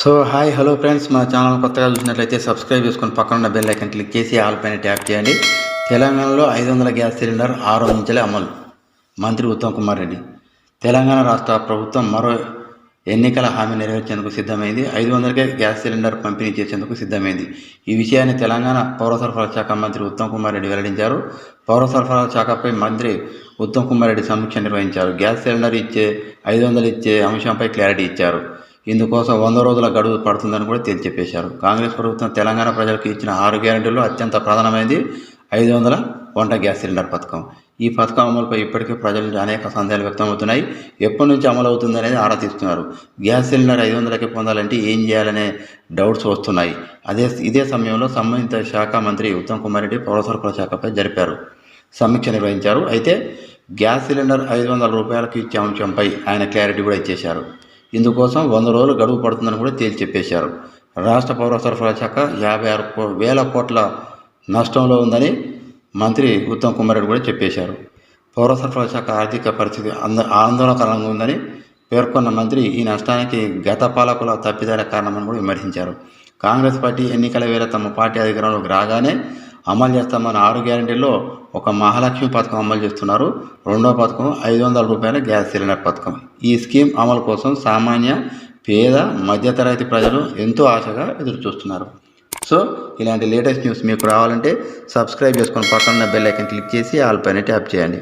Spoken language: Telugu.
సో హాయ్ హలో ఫ్రెండ్స్ మా ఛానల్ కొత్తగా చూసినట్లయితే సబ్స్క్రైబ్ చేసుకొని పక్కన ఉన్న బెల్ ఐకన్ క్లిక్ చేసి ఆల్ పైన ట్యాప్ చేయండి. తెలంగాణలో ఐదు వందల గ్యాస్ సిలిండర్ ఆరు నుంచలే అమలు. మంత్రి ఉత్తమ్ కుమార్ రెడ్డి. తెలంగాణ రాష్ట్ర ప్రభుత్వం మరో ఎన్నికల హామీ నెరవేర్చేందుకు సిద్ధమైంది. ఐదు వందలకే గ్యాస్ సిలిండర్ పంపిణీ చేసేందుకు సిద్ధమైంది. ఈ విషయాన్ని తెలంగాణ పౌర సరఫరా శాఖ మంత్రి ఉత్తమ్ కుమార్ రెడ్డి వెల్లడించారు. పౌర సరఫరా శాఖపై మంత్రి ఉత్తమ్ కుమార్ రెడ్డి సమీక్ష నిర్వహించారు. గ్యాస్ సిలిండర్ ఇచ్చే ఐదు వందలు ఇచ్చే అంశంపై క్లారిటీ ఇచ్చారు. ఇందుకోసం వంద రోజుల గడువు పడుతుందని కూడా తేల్చి చెప్పేశారు. కాంగ్రెస్ ప్రభుత్వం తెలంగాణ ప్రజలకు ఇచ్చిన ఆరు గ్యారెంటీల్లో అత్యంత ప్రధానమైనది ఐదు వందల వంట గ్యాస్ సిలిండర్ పథకం. ఈ పథకం అమలుపై ఇప్పటికే ప్రజల నుంచి అనేక సందేహాలు వ్యక్తమవుతున్నాయి ఎప్పటి నుంచి అమలు అవుతుంది అనేది ఆరా తీస్తున్నారు. గ్యాస్ సిలిండర్ ఐదు వందలకి పొందాలంటే ఏం చేయాలనే డౌట్స్ వస్తున్నాయి. అదే ఇదే సమయంలో సంబంధిత శాఖ మంత్రి ఉత్తమ్ కుమార్ రెడ్డి పౌర సరఫరా శాఖపై జరిపారు. సమీక్ష నిర్వహించారు. అయితే గ్యాస్ సిలిండర్ ఐదు వందల రూపాయలకు ఇచ్చే అంశంపై ఆయన క్లారిటీ కూడా ఇచ్చేశారు. ఇందుకోసం వంద రోజులు గడువు పడుతుందని కూడా తేల్చి చెప్పేశారు. రాష్ట్ర పౌర సరఫరా శాఖ యాభై ఆరు వేల కోట్ల నష్టంలో ఉందని మంత్రి ఉత్తమ్ కుమార్ రెడ్డి కూడా చెప్పేశారు. పౌర సరఫరా శాఖ ఆర్థిక పరిస్థితి అంద ఆందోళనకరంగా ఉందని పేర్కొన్న మంత్రి ఈ నష్టానికి గత పాలకుల తప్పిదాల కారణమని కూడా విమర్శించారు. కాంగ్రెస్ పార్టీ ఎన్నికల వేళ తమ పార్టీ అధికారంలోకి రాగానే అమలు చేస్తామన్న ఆరు గ్యారంటీలో ఒక మహాలక్ష్మి పథకం అమలు చేస్తున్నారు. రెండో పథకం ఐదు వందల రూపాయల గ్యాస్ సిలిండర్ పథకం. ఈ స్కీమ్ అమలు కోసం సామాన్య పేద మధ్యతరగతి ప్రజలు ఎంతో ఆశగా ఎదురు చూస్తున్నారు సో ఇలాంటి లేటెస్ట్ న్యూస్ మీకు రావాలంటే సబ్స్క్రైబ్ చేసుకొని పక్కన బెల్ ఐకన్ క్లిక్ చేసి ఆల్ పైన ట్యాప్ చేయండి.